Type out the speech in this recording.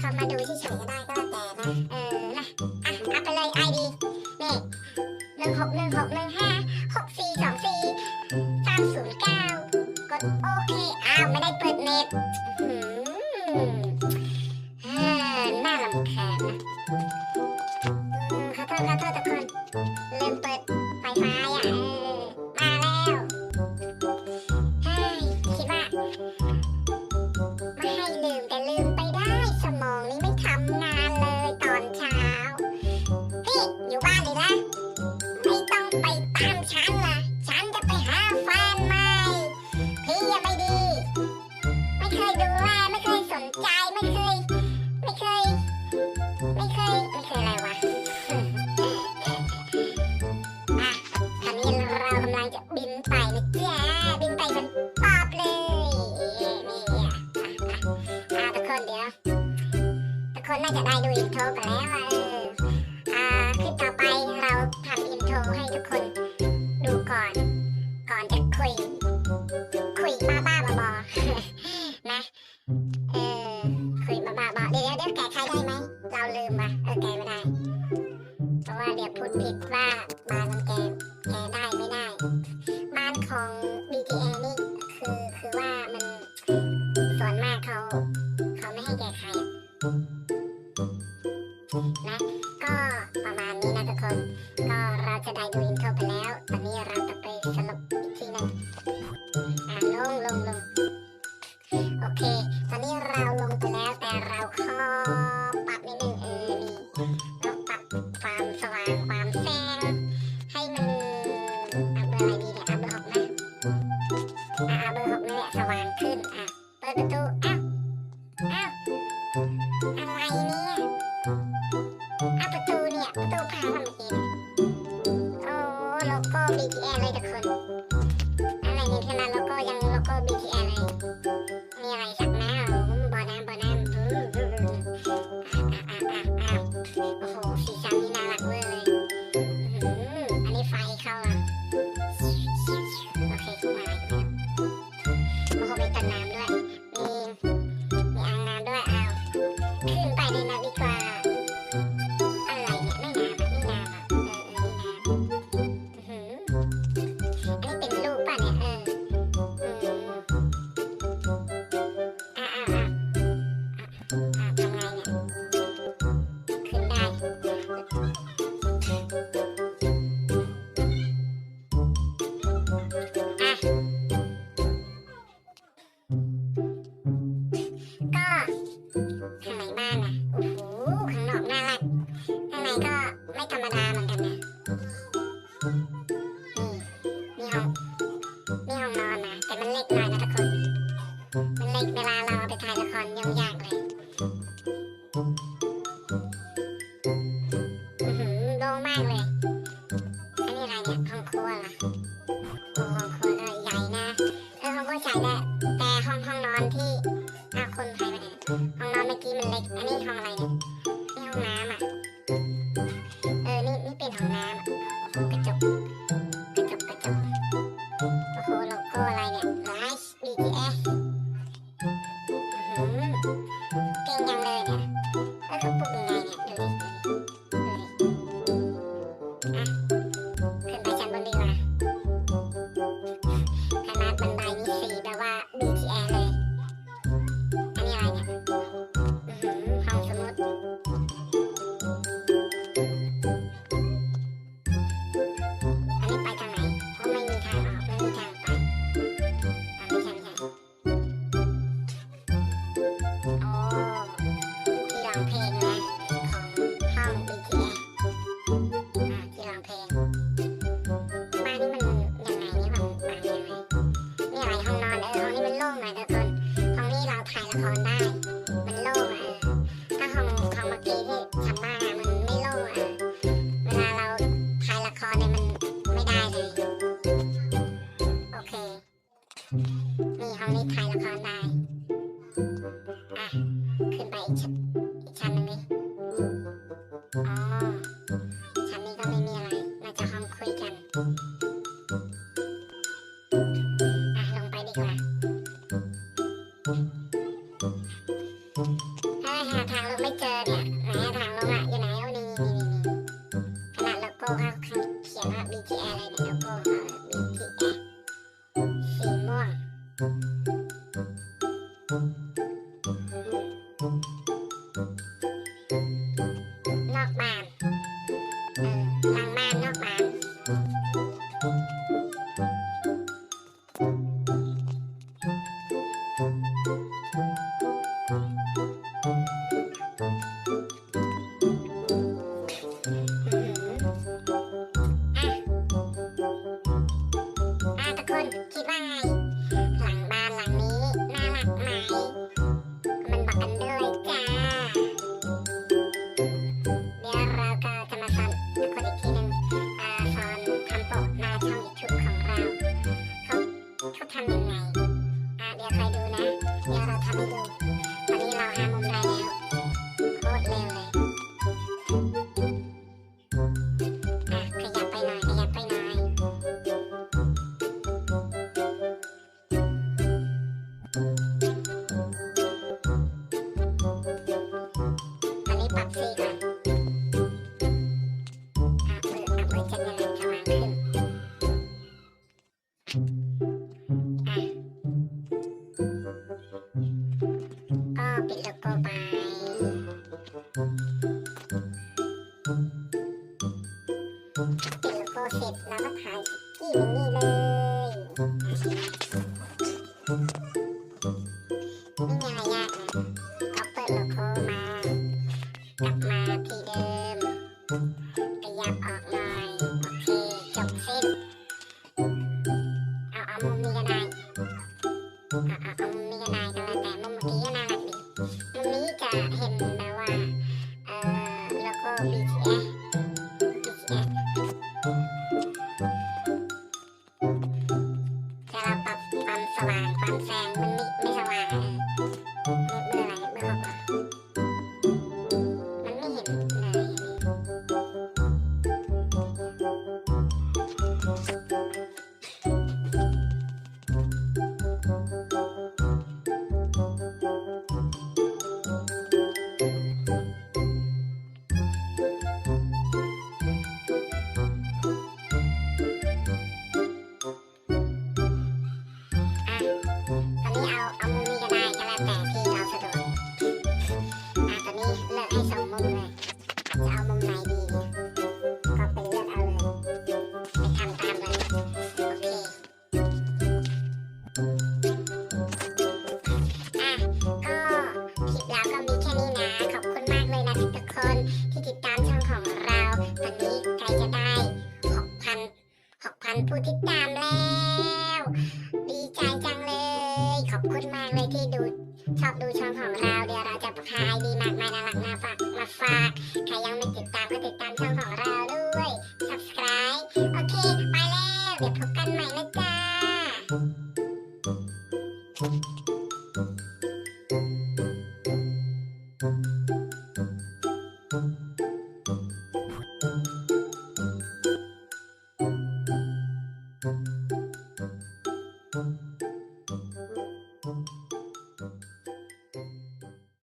คอมมาดูที่เฉยก็ได้ก็แต่นะเออนะอะอัพไปเลยไอดีนี่หนึ่งหกหนึ่งหกหนึ่งห้าหกสี่สองสี่สามศูนย์เก้ากดโอเคอ้าวไม่ได้เปิดเน็ตหืมเออน่ารำคาญนะขอโทษขอโทษทุกคนลืมเปิด กายไม่เคย ไม่เคย ไม่เคย ไม่เคยอะไรวะอะตอนนี้เรากำลังจะบินไปนะจ๊ะบินไปเป็นปอบเลยนี่อะอะทุกคนเดียวทุกคนน่าจะได้ดูอินโทรกันแล้วอะ เรียกแก่ใครได้ไหม เราลืมปะเออแกไม่ได้ เพราะว่าเดี๋ยวพูดผิดว่าบานมันแกแกได้ไม่ได้ บ้านของ BTA นี่คือคือว่ามันส่วนมากเขาเขาไม่ให้แก่ใครนะก็ประมาณนี้นะทุกคน ก็เราจะได้ดูอินโทรไปแล้ววันนี้เรา for an idea. ขึ้นใต้ดินเรดีกว่า อะไรเนี่ยไม่งามอะไม่งามอะ เออออไม่งามอันนี้เป็นรูปป่ะเนี่ย เอออ้าวอ้าวอ้าวทำไงเนี่ย ขึ้นได้ now. Nene. Ako po, นี้ถ่ายละครได้ อะ ขึ้นไปอีกชั้นอีนนึงนี้อ๋อ ชั้นนี้ก็ไม่มีอะไร น่าจะห้องคุยกัน อะ ลงไปดีกว่าเฮ้ยหาทางลงไม่เจอเนี่ยไหนหาทางลงอะ Bye. ปักซี่ก่อนมือจับยังไงขวางขึ้นก็ปิดโลโก้ไปปิดโลโก้เสร็จเราก็ถ่ายกี้มินนี่เลย 没没นไม่ ติดตามแล้ว ดีใจจังเลย ขอบคุณมากเลยที่ดูชอบดูช่องของเราเดี๋ยวเราจะพายดีมากมาหลักมาฝากมาฝากใครยังไม่ติดตามก็ติดตามช่องของเราด้วย subscribe โอเค ไปแล้ว เดี๋ยวพบกันใหม่นะจ๊ะ Thank you.